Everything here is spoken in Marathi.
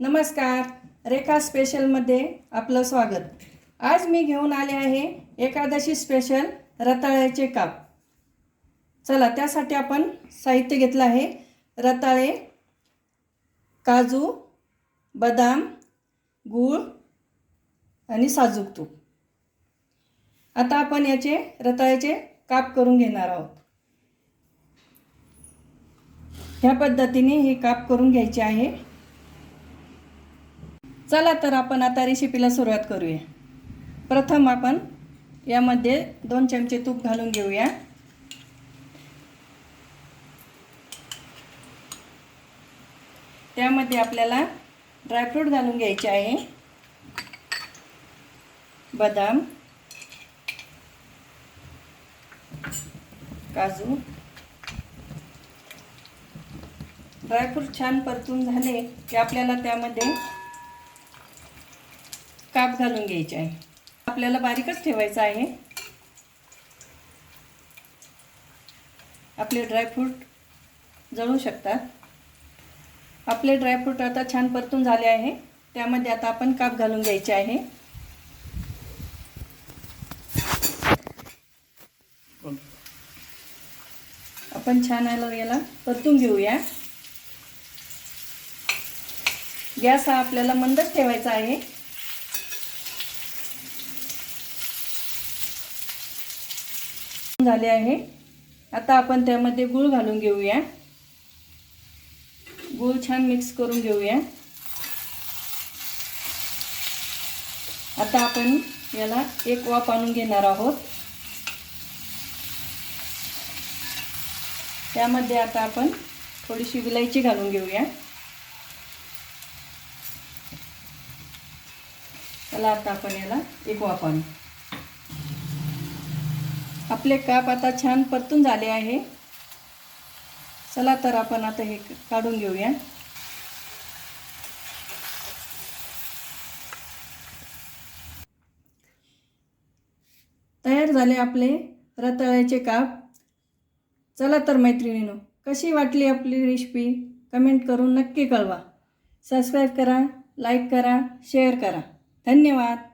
नमस्कार रेखा स्पेशलमध्ये आपलं स्वागत. आज मी घेऊन आले आहे एकादशी स्पेशल रताळ्याचे काप. चला त्यासाठी आपण साहित्य घेतलं आहे. रताळे काजू बदाम गूळ आणि साजूक तूप. आता आपण याचे रताळ्याचे काप करून घेणार आहोत. ह्या पद्धतीने हे काप करून घ्यायचे आहे. चला तर आपण आता रेसिपीला सुरुवात करूया. प्रथम आपण यामध्ये दोन चमचे तूप घालून घेऊया. त्यामध्ये आपल्याला ड्रायफ्रूट घालून घ्यायचे आहे. बदाम काजू. ड्रायफ्रूट छान परतून झाले की आपल्याला त्यामध्ये काप घालून घ्यायचे आहे. आपल्याला बारीकच ठेवायचं आहे. आपले ड्रायफ्रूट जळू शकतात. आपले ड्रायफ्रूट आता छान परतून झाले आहे. त्यामध्ये आता आपण काप घालून घ्यायचे आहे. आपण छान आलं याला परतून घेऊया. गॅस हा आपल्याला मंदच ठेवायचा आहे. झाले आहे. आता आपण त्यामध्ये गूळ घालून घेऊया. गूळ छान मिक्स करून घेऊया. आता आपण याला एक वाफ आणून घेणार आहोत. त्यामध्ये आता आपण थोडीशी विलायची घालून घेऊया. चला आता आपण याला एक वाफ आणू. आपले काप आता छान परतून झाले आहे. चला तर आपण आता हे काढून घेऊया. तयार झाले आपले रताळ्याचे काप. चला तर मैत्रिणीनो कशी वाटली आपली रेसिपी कमेंट करून नक्की कळवा. सबस्क्राईब करा लाईक करा शेअर करा. धन्यवाद.